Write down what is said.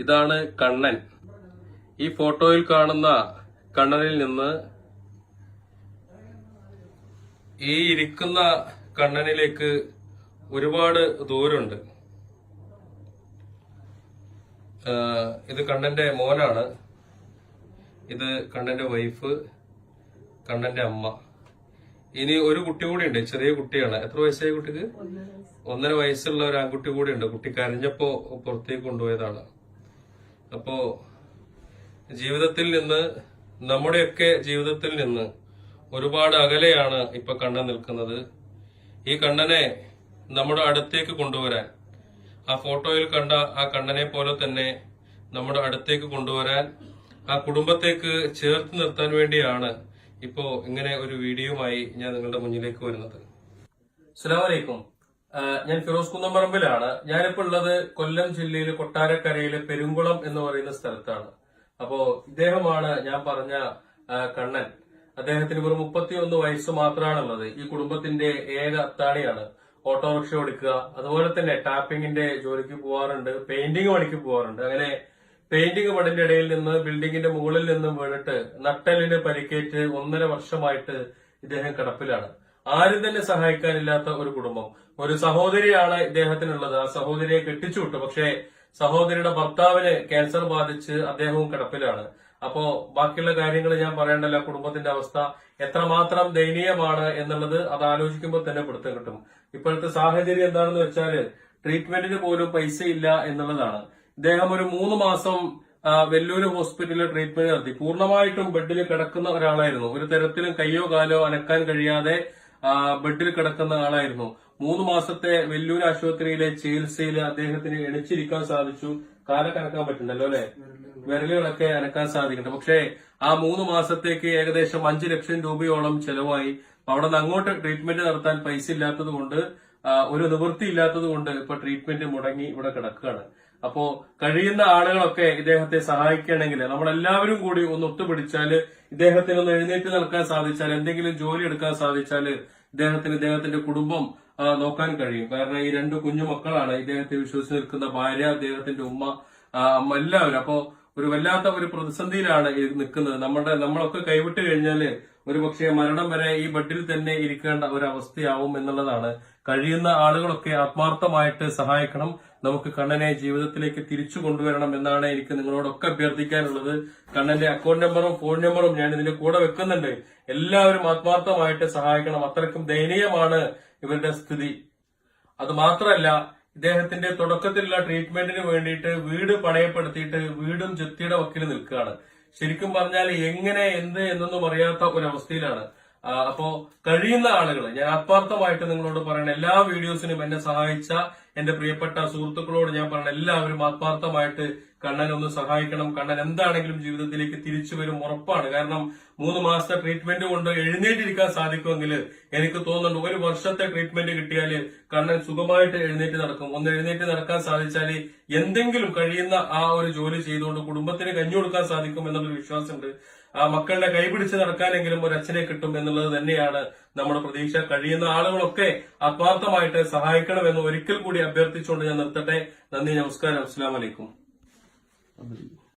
ഇതാണ് കണ്ണൻ. ഈ ഫോട്ടോയിൽ കാണുന്ന കണ്ണനിൽ നിന്ന് ഈ ഇരിക്കുന്ന കണ്ണനിലേക്ക് ഒരുപാട് ദൂരമുണ്ട് ഇത് കണ്ണന്റെ മോനാണ്. ഇത് കണ്ണന്റെ വൈഫ് കണ്ണന്റെ അമ്മ. ഇനി ഒരു കുട്ടി കൂടി ഉണ്ട് ചെറിയ കുട്ടിയാണ്. എത്ര വയസ്സായ കുട്ടിക്ക്? ഒന്നര വയസ്സുള്ള ഒരു ആൺകുട്ടി കൂടി ഉണ്ട്. കുട്ടി കരഞ്ഞപ്പോ പുറത്തേക്ക് കൊണ്ടുപോയതാണ്. അപ്പോ ജീവിതത്തിൽ നിന്ന് നമ്മുടെയൊക്കെ ജീവിതത്തിൽ നിന്ന് ഒരുപാട് അകലെയാണ് ഇപ്പൊ കണ്ണൻ നിൽക്കുന്നത്. ഈ കണ്ണനെ നമ്മുടെ അടുത്തേക്ക് കൊണ്ടുവരാൻ ആ ഫോട്ടോയിൽ കണ്ട ആ കണ്ണനെ പോലെ തന്നെ നമ്മുടെ അടുത്തേക്ക് കൊണ്ടുവരാൻ ആ കുടുംബത്തേക്ക് ചേർത്ത് നിർത്താൻ വേണ്ടിയാണ് ഇപ്പോ ഇങ്ങനെ ഒരു വീഡിയോയുമായി ഞാൻ നിങ്ങളുടെ മുന്നിലേക്ക് വരുന്നത്. അസ്സലാമലൈക്കും ഞാൻ ഫിറോസ് കുന്നമ്പറമ്പിലാണ് ഞാനിപ്പോ ഉള്ളത് കൊല്ലം ജില്ലയിൽ കൊട്ടാരക്കരയിലെ പെരുങ്കുളം എന്ന് പറയുന്ന സ്ഥലത്താണ്. അപ്പോ ഇദ്ദേഹമാണ് ഞാൻ പറഞ്ഞ കണ്ണൻ. അദ്ദേഹത്തിന് വെറും മുപ്പത്തിയൊന്ന് വയസ്സ് മാത്രമാണുള്ളത് ഈ കുടുംബത്തിന്റെ ഏക അത്താണിയാണ്. ഓട്ടോറിക്ഷ ഓടിക്കുക അതുപോലെ തന്നെ ടാപ്പിങ്ങിന്റെ ജോലിക്ക് പോവാറുണ്ട് പെയിന്റിംഗ് പണിക്ക് പോവാറുണ്ട്. അങ്ങനെ പെയിന്റിംഗ് പണിന്റെ ഇടയിൽ നിന്ന് ബിൽഡിങ്ങിന്റെ മുകളിൽ നിന്നും വീണിട്ട് നട്ടലിന് പരിക്കേറ്റ് ഒന്നര വർഷമായിട്ട് ഇദ്ദേഹം കിടപ്പിലാണ്. ആരും തന്നെ സഹായിക്കാനില്ലാത്ത ഒരു കുടുംബം. ഒരു സഹോദരിയാണ് ഇദ്ദേഹത്തിനുള്ളത്. ആ സഹോദരിയെ കെട്ടിച്ചു വിട്ടു. പക്ഷേ സഹോദരിയുടെ ഭർത്താവിന് ക്യാൻസർ ബാധിച്ച് അദ്ദേഹവും കിടപ്പിലാണ്. അപ്പോ ബാക്കിയുള്ള കാര്യങ്ങൾ ഞാൻ പറയേണ്ടല്ല. കുടുംബത്തിന്റെ അവസ്ഥ എത്രമാത്രം ദയനീയമാണ് എന്നുള്ളത് അത് ആലോചിക്കുമ്പോൾ തന്നെ പിടുത്തം കിട്ടും. ഇപ്പോഴത്തെ സാഹചര്യം എന്താണെന്ന് വെച്ചാൽ ട്രീറ്റ്മെന്റിന് പോലും പൈസ ഇല്ല എന്നുള്ളതാണ്. ഇദ്ദേഹം ഒരു മൂന്ന് മാസം വെല്ലൂര് ഹോസ്പിറ്റലിൽ ട്രീറ്റ്മെന്റ് നടത്തി. പൂർണമായിട്ടും ബെഡിൽ കിടക്കുന്ന ഒരാളായിരുന്നു. ഒരു തരത്തിലും കയ്യോ കാലോ അനക്കാൻ കഴിയാതെ ബെഡിൽ കിടക്കുന്ന ആളായിരുന്നു. മൂന്ന് മാസത്തെ വെല്ലൂർ ആശുപത്രിയിലെ ചികിത്സയിൽ അദ്ദേഹത്തിന് എണിച്ചിരിക്കാൻ സാധിച്ചു. കാലൊക്കെ അനക്കാൻ പറ്റുന്നല്ലോ അല്ലെ? വിരലുകളൊക്കെ അനക്കാൻ സാധിക്കുന്നുണ്ട്. പക്ഷേ ആ മൂന്ന് മാസത്തേക്ക് ഏകദേശം അഞ്ചു ലക്ഷം രൂപയോളം ചെലവായി. അവിടെ നിന്ന് അങ്ങോട്ട് ട്രീറ്റ്മെന്റ് നടത്താൻ പൈസ ഇല്ലാത്തത് കൊണ്ട് ഒരു നിവൃത്തി ഇല്ലാത്തത് കൊണ്ട് ഇപ്പൊ ട്രീറ്റ്മെന്റ് മുടങ്ങി ഇവിടെ കിടക്കുകയാണ്. അപ്പോ കഴിയുന്ന ആളുകളൊക്കെ ഇദ്ദേഹത്തെ സഹായിക്കണമെങ്കിൽ നമ്മളെല്ലാവരും കൂടി ഒന്ന് ഒത്തുപിടിച്ചാൽ ഇദ്ദേഹത്തിന് ഒന്ന് എഴുന്നേറ്റ് നടക്കാൻ സാധിച്ചാൽ എന്തെങ്കിലും ജോലി എടുക്കാൻ സാധിച്ചാൽ ഇദ്ദേഹത്തിന് ഇദ്ദേഹത്തിന്റെ കുടുംബം നോക്കാൻ കഴിയും. കാരണം ഈ രണ്ട് കുഞ്ഞു മക്കളാണ് ഇദ്ദേഹത്തെ വിശ്വസിച്ച് നിൽക്കുന്ന ഭാര്യ അദ്ദേഹത്തിന്റെ ഉമ്മ അമ്മ എല്ലാവരും. അപ്പോ ഒരു വല്ലാത്ത ഒരു പ്രതിസന്ധിയിലാണ് നിൽക്കുന്നത്. നമ്മുടെ നമ്മളൊക്കെ കൈവിട്ട് കഴിഞ്ഞാൽ ഒരു പക്ഷേ മരണം വരെ ഈ ബെഡിൽ തന്നെ ഇരിക്കേണ്ട ഒരു അവസ്ഥയാവും എന്നുള്ളതാണ്. കഴിയുന്ന ആളുകളൊക്കെ ആത്മാർത്ഥമായിട്ട് സഹായിക്കണം. നമുക്ക് കണ്ണനെ ജീവിതത്തിലേക്ക് തിരിച്ചു കൊണ്ടുവരണം എന്നാണ് എനിക്ക് നിങ്ങളോടൊക്കെ അഭ്യർത്ഥിക്കാനുള്ളത്. കണ്ണന്റെ അക്കൗണ്ട് നമ്പറും ഫോൺ നമ്പറും ഞാൻ ഇതിന്റെ കൂടെ വെക്കുന്നുണ്ട്. എല്ലാവരും ആത്മാർത്ഥമായിട്ട് സഹായിക്കണം. അത്രക്കും ദയനീയമാണ് ഇവരുടെ സ്ഥിതി. അത് മാത്രമല്ല ഇദ്ദേഹത്തിന്റെ തുടക്കത്തിലുള്ള ട്രീറ്റ്മെന്റിന് വേണ്ടിയിട്ട് വീട് പണയപ്പെടുത്തിയിട്ട് വീടും ജപ്തിയുടെ വക്കിൽ നിൽക്കുകയാണ്. ശരിക്കും പറഞ്ഞാൽ എങ്ങനെ എന്ത് എന്നൊന്നും അറിയാത്ത ഒരവസ്ഥയിലാണ്. അപ്പോ കഴിയുന്ന ആളുകൾ ഞാൻ ആത്മാർത്ഥമായിട്ട് നിങ്ങളോട് പറയണ എല്ലാ വീഡിയോസിനും എന്നെ സഹായിച്ച എന്റെ പ്രിയപ്പെട്ട സുഹൃത്തുക്കളോട് ഞാൻ പറയണ എല്ലാവരും ആത്മാർത്ഥമായിട്ട് കണ്ണൻ ഒന്ന് സഹായിക്കണം. കണ്ണൻ എന്താണെങ്കിലും ജീവിതത്തിലേക്ക് തിരിച്ചു വരും ഉറപ്പാണ്. കാരണം മൂന്ന് മാസത്തെ ട്രീറ്റ്മെന്റ് കൊണ്ട് എഴുന്നേറ്റിരിക്കാൻ സാധിക്കുമെങ്കിൽ എനിക്ക് തോന്നുന്നുണ്ട് ഒരു വർഷത്തെ ട്രീറ്റ്മെന്റ് കിട്ടിയാൽ കണ്ണൻ സുഖമായിട്ട് എഴുന്നേറ്റ് നടക്കും. ഒന്ന് എഴുന്നേറ്റ് നടക്കാൻ സാധിച്ചാൽ എന്തെങ്കിലും കഴിയുന്ന ആ ഒരു ജോലി ചെയ്തുകൊണ്ട് കുടുംബത്തിന് കഞ്ഞു കൊടുക്കാൻ സാധിക്കും എന്നുള്ളൊരു വിശ്വാസമുണ്ട്. ആ മക്കളുടെ കൈപിടിച്ച് നടക്കാനെങ്കിലും ഒരു അച്ഛനെ കിട്ടും എന്നുള്ളത് തന്നെയാണ് നമ്മുടെ പ്രതീക്ഷ. കഴിയുന്ന ആളുകളൊക്കെ ആത്മാർത്ഥമായിട്ട് സഹായിക്കണമെന്ന് ഒരിക്കൽ കൂടി അഭ്യർത്ഥിച്ചുകൊണ്ട് ഞാൻ നിർത്തട്ടെ. നന്ദി നമസ്കാരം. അസ്സാം വലൈക്കും I believe.